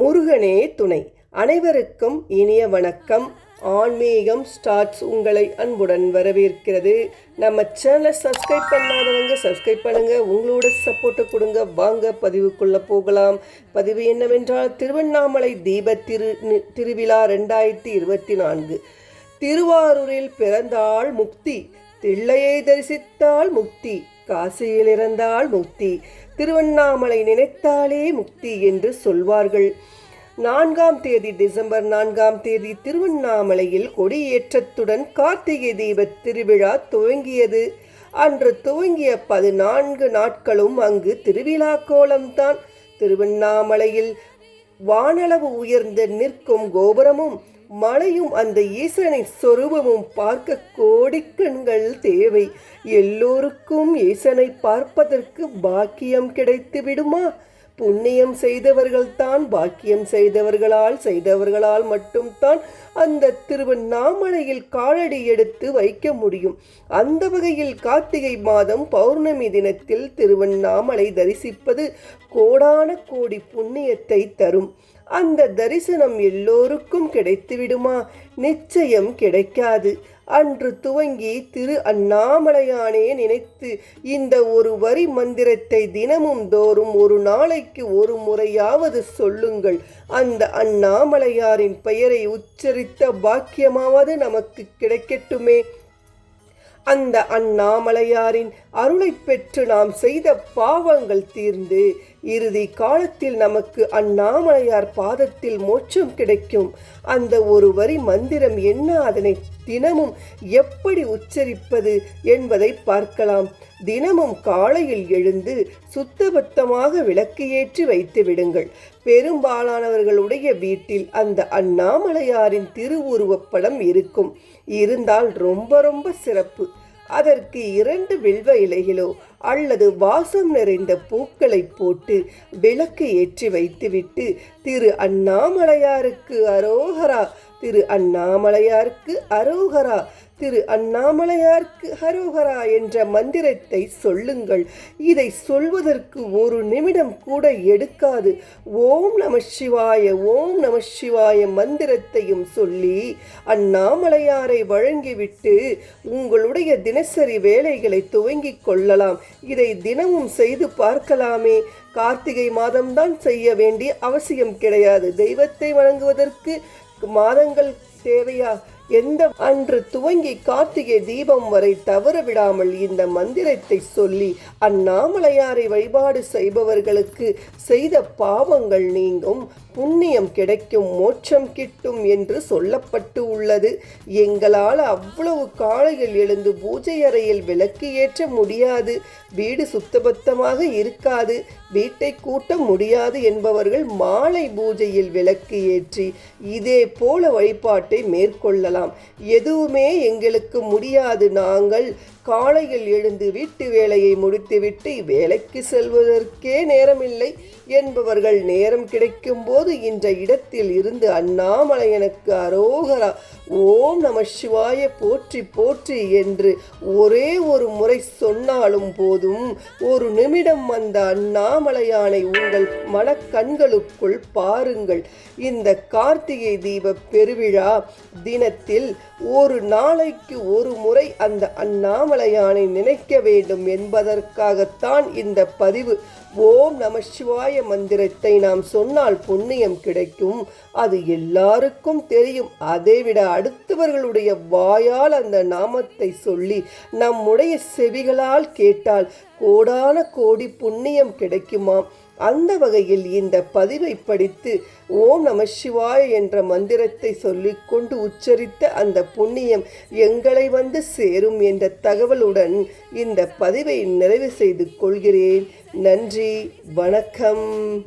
முருகனே துணை. அனைவருக்கும் இனிய வணக்கம். ஆன்மீகம் ஸ்டார்ட்ஸ் உங்களை அன்புடன் வரவேற்கிறது. நம்ம சேனலை சப்ஸ்கிரைப் பண்ணாதவங்க சப்ஸ்கிரைப் பண்ணுங்க. உங்களோட சப்போர்ட்டை கொடுங்க. வாங்க பதிவுக்குள்ளே போகலாம். பதிவு என்னவென்றால் திருவண்ணாமலை தீப திரு திருவிழா ரெண்டாயிரத்தி இருபத்தி நான்கு. திருவாரூரில் பிறந்தால் முக்தி தில்லையை தரிசித்தால் முக்தி. காசியில் இறந்தால் முக்தி திருவண்ணாமலை நினைத்தாலே முக்தி என்று சொல்வார்கள். நான்காம் தேதி டிசம்பர் நான்காம் தேதி திருவண்ணாமலையில் கொடியேற்றத்துடன் கார்த்திகை தீப திருவிழா துவங்கியது. அன்று துவங்கிய பதினான்கு நாட்களும் அங்கு திருவிழா கோலம்தான். திருவண்ணாமலையில் வானளவு உயர்ந்து நிற்கும் கோபுரமும் மலையும் அந்த ஈசனின் சொரூபமும் பார்க்க கோடிக்கண்கள் தேவை. எல்லோருக்கும் ஈசனை பார்ப்பதற்கு பாக்கியம் கிடைத்து விடுமா? புண்ணியம் செய்தவர்கள்தான் பாக்கியம் செய்தவர்களால் செய்தவர்களால் மட்டும்தான் அந்த திருவண்ணாமலையில் காலடி எடுத்து வைக்க முடியும். அந்த வகையில் கார்த்திகை மாதம் பௌர்ணமி தினத்தில் திருவண்ணாமலை தரிசிப்பது கோடான கோடி புண்ணியத்தை தரும். அந்த தரிசனம் எல்லோருக்கும் கிடைத்துவிடுமா? நிச்சயம் கிடைக்காது. அன்று துவங்கி திரு அண்ணாமலையானே நினைத்து இந்த ஒரு வரி மந்திரத்தை தினமும் தோறும் ஒரு நாளைக்கு ஒரு முறையாவது சொல்லுங்கள். அந்த அண்ணாமலையாரின் பெயரை உச்சரித்த பாக்கியமாவது நமக்கு கிடைக்கட்டுமே. அந்த அண்ணாமலையாரின் அருளைப் பெற்று நாம் செய்த பாவங்கள் தீர்ந்து இறுதி காலத்தில் நமக்கு அண்ணாமலையார் பாதத்தில் மோட்சம் கிடைக்கும். அந்த ஒரு வரி மந்திரம் என்ன? அதனை தினமும் எப்படி உச்சரிப்பது என்பதை பார்க்கலாம். தினமும் காலையில் எழுந்து சுத்தபத்தமாக விளக்கு ஏற்றி வைத்து விடுங்கள். பெரும்பாலானவர்களுடைய வீட்டில் அந்த அண்ணாமலையாரின் திருவுருவப்படம் இருக்கும். இருந்தால் ரொம்ப ரொம்ப சிறப்பு. அதற்கு இரண்டு வில்வ இலைகளோ அல்லது வாசம் நிறைந்த பூக்களை போட்டு விளக்கு ஏற்றி வைத்துவிட்டு திரு அண்ணாமலையாருக்கு அரோகரா திரு அண்ணாமலையாருக்கு அரோகரா திரு அண்ணாமலையார்க்கு ஹரோஹரா என்ற மந்திரத்தை சொல்லுங்கள். இதை சொல்வதற்கு ஒரு நிமிடம் கூட எடுக்காது. ஓம் நம சிவாய ஓம் நம சிவாய மந்திரத்தையும் சொல்லி அண்ணாமலையாரை வழங்கிவிட்டு உங்களுடைய தினசரி வேலைகளை துவங்கிக் கொள்ளலாம். இதை தினமும் செய்து பார்க்கலாமே. கார்த்திகை மாதம்தான் செய்ய வேண்டிய அவசியம் கிடையாது. தெய்வத்தை வணங்குவதற்கு மாதங்கள் தேவையா? எந்த அன்று துவங்கி கார்த்திகை தீபம் வரை தவற விடாமல் இந்த மந்திரத்தை சொல்லி அண்ணாமலையாரை வழிபாடு செய்பவர்களுக்கு செய்த பாவங்கள் நீங்கும் புண்ணியம் கிடைக்கும் மோட்சம் கிட்டும் என்று சொல்லப்பட்டு உள்ளது. எங்களால் அவ்வளவு காலையில் எழுந்து பூஜை அறையில் விளக்கு ஏற்ற முடியாது. வீடு சுத்தபத்தமாக இருக்காது. வீட்டை கூட்ட முடியாது என்பவர்கள் மாலை பூஜையில் விளக்கு ஏற்றி இதே போல வழிபாட்டை மேற்கொள்ளலாம். எதுவுமே எங்களுக்கு முடியாது. நாங்கள் காலையில் எழுந்து வீட்டு வேலையை முடித்துவிட்டு வேலைக்கு செல்வதற்கே நேரமில்லை என்பவர்கள் நேரம் கிடைக்கும் போது இந்த இடத்தில் இருந்து அண்ணாமலை எனக்கு அரோகரா ஓம் நம சிவாய போற்றி போற்றி என்று ஒரே ஒரு முறை சொன்னாலும் போதும். ஒரு நிமிடம் அந்த அண்ணாமலையானை உங்கள் மனக்கண்களுக்குள் பாருங்கள். இந்த கார்த்திகை தீப பெருவிழா தினத்தில் ஒரு நாளைக்கு ஒரு முறை அந்த அண்ணாமலையானை நினைக்க வேண்டும் என்பதற்காகத்தான் இந்த பதிவு. ஓம் நம சிவாய மந்திரத்தை நாம் சொன்னால் புண்ணியம் கிடைக்கும். அது எல்லாருக்கும் தெரியும். அதைவிட அடுத்தவர்களுடைய வாயால் அந்த நாமத்தை சொல்லி நம்முடைய செவிகளால் கேட்டால் கோடான கோடி புண்ணியம் கிடைக்குமாம். அந்த வகையில் இந்த பதிவை படித்து ஓம் நம சிவாய என்ற மந்திரத்தை சொல்லிக்கொண்டு உச்சரித்த அந்த புண்ணியம் எங்களை வந்து சேரும் என்ற தகவலுடன் இந்த பதிவை நிறைவு செய்து கொள்கிறேன். நன்றி வணக்கம்.